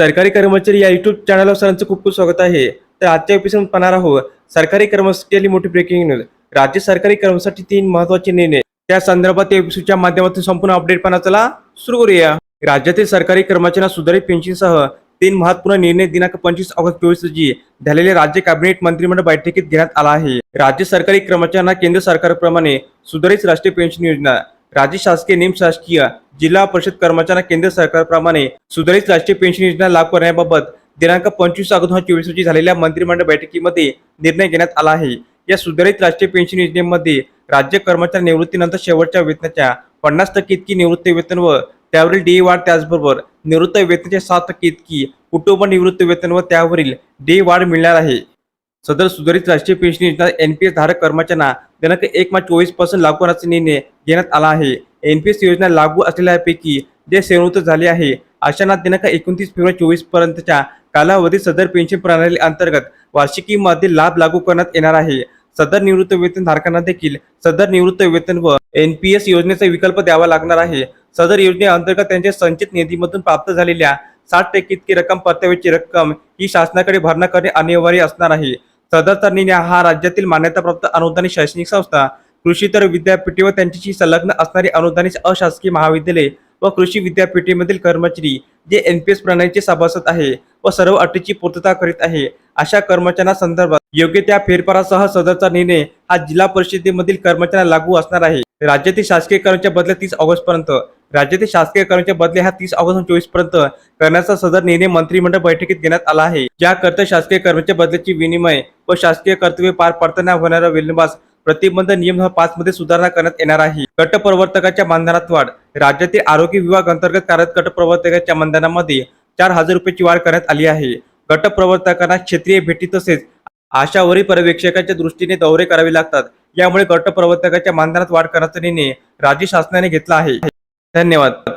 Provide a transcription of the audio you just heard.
सरकारी कर्मचारी या युट्यूब चॅनलवर सरांचं खूप खूप स्वागत आहे. तर आजच्या एपिसोड पाहणार आहोत सरकारी कर्मचारी आली मोठी ब्रेकिंग न्यूज राज्य सरकारी कर्मचारी तीन महत्त्वाचे निर्णय. त्या संदर्भात एपिसोडच्या माध्यमातून संपूर्ण अपडेट पाहण्यात चला सुरू करूया. राज्यातील सरकारी कर्मचाऱ्यांना सुधारित पेन्शनसह तीन महत्त्वपूर्ण निर्णय दिनांक पंचवीस ऑगस्ट चोवीस रोजी झालेल्या राज्य कॅबिनेट मंत्रिमंडळ बैठकीत घेण्यात आला आहे. राज्य सरकारी कर्मचाऱ्यांना केंद्र सरकारप्रमाणे सुधारित राष्ट्रीय पेन्शन योजना. राज्य शासकीय निमशासकीय जिल्हा परिषद कर्मचाऱ्यांना केंद्र सरकारप्रमाणे सुधारित राष्ट्रीय पेन्शन योजना लागू करण्याबाबत दिनांक पंचवीस ऑगस्ट हजार चोवीस रोजी झालेल्या मंत्रिमंडळ बैठकीमध्ये निर्णय घेण्यात आला आहे. या सुधारित राष्ट्रीय पेन्शन योजनेमध्ये राज्य कर्मचारी निवृत्तीनंतर शेवटच्या वेतनाच्या पन्नास टक्के इतकी निवृत्ती वेतन व त्यावरील डी वाढ त्याचबरोबर निवृत्त वेतनाच्या सात टक्के इतकी कुटुंब निवृत्ती वेतन व त्यावरील डी वाढ मिळणार आहे. सदर सुधारित राष्ट्रीय पेन्शन योजना एन पी एस धारक कर्मचाऱ्यांना दिनांक एक मार्च चोवीसपासून लागू करण्याचा निर्णय घेण्यात आला आहे. एनपीएस योजना लागू असलेल्यापैकी जे सेवृत्त झाले आहे अशांना दिनांक एकोणतीस फेब्रुवारी चोवीस पर्यंतच्या कालावधीत सदर पेन्शन प्रणाली अंतर्गत वार्षिकीमध्ये लाभ लागू करण्यात येणार आहे. सदर निवृत्त वेतन धारकांना देखील सदर निवृत्त वेतन व एनपीएस योजनेचा विकल्प द्यावा लागणार आहे. सदर योजनेअंतर्गत त्यांच्या संचित निधीमधून प्राप्त झालेल्या साठ टक्के इतकी रक्कम परताव्याची रक्कम ही शासनाकडे भरणा करणे अनिवार्य असणार आहे. सदरचा निर्णय हा राज्यातील मान्यताप्राप्त अनुदानित शैक्षणिक संस्था कृषीतर विद्यापीठे व त्यांच्याशी संलग्न असणारी अनुदानित अशासकीय महाविद्यालये व कृषी विद्यापीठेमधील कर्मचारी जे एनपीएस प्रणालीचे सभासद आहे व सर्व अटीची पूर्तता करीत आहे अशा कर्मचाऱ्यांना संदर्भात योग्य त्या फेरफारासह सदरचा निर्णय हा जिल्हा परिषदेमधील कर्मचाऱ्यांना लागू असणार आहे. राज्यातील शासकीय कर्मचारी बदल्या तीस ऑगस्ट पर्यंत राज्यातील शासकीय कर्मचारी बदले हा तीस ऑगस्ट चोवीसपर्यंत करण्याचा सदर निर्णय मंत्रिमंडळ बैठकीत घेण्यात आला आहे. ज्याकरता शासकीय कर्मच्या बदल्याची विनिमय व शासकीय कर्तव्य पार पाडताना होणारा विलंबास प्रतिबंध नियम पाच मध्ये सुधारणा करण्यात येणार आहे. गट प्रवर्तकाच्या मानधनात वाढ. राज्यातील आरोग्य विभाग अंतर्गत कार्यरत गट प्रवर्तकाच्या मानधनामध्ये चार हजार रुपयाची वाढ करण्यात आली आहे. गट प्रवर्तकांना क्षेत्रीय भेटी तसेच आशावरील पर्यवेक्षकाच्या दृष्टीने दौरे करावे लागतात. यामुळे गट प्रवर्तकाच्या मानधनात वाढ करण्याचा निर्णय राज्य शासनाने घेतला आहे. धन्यवाद.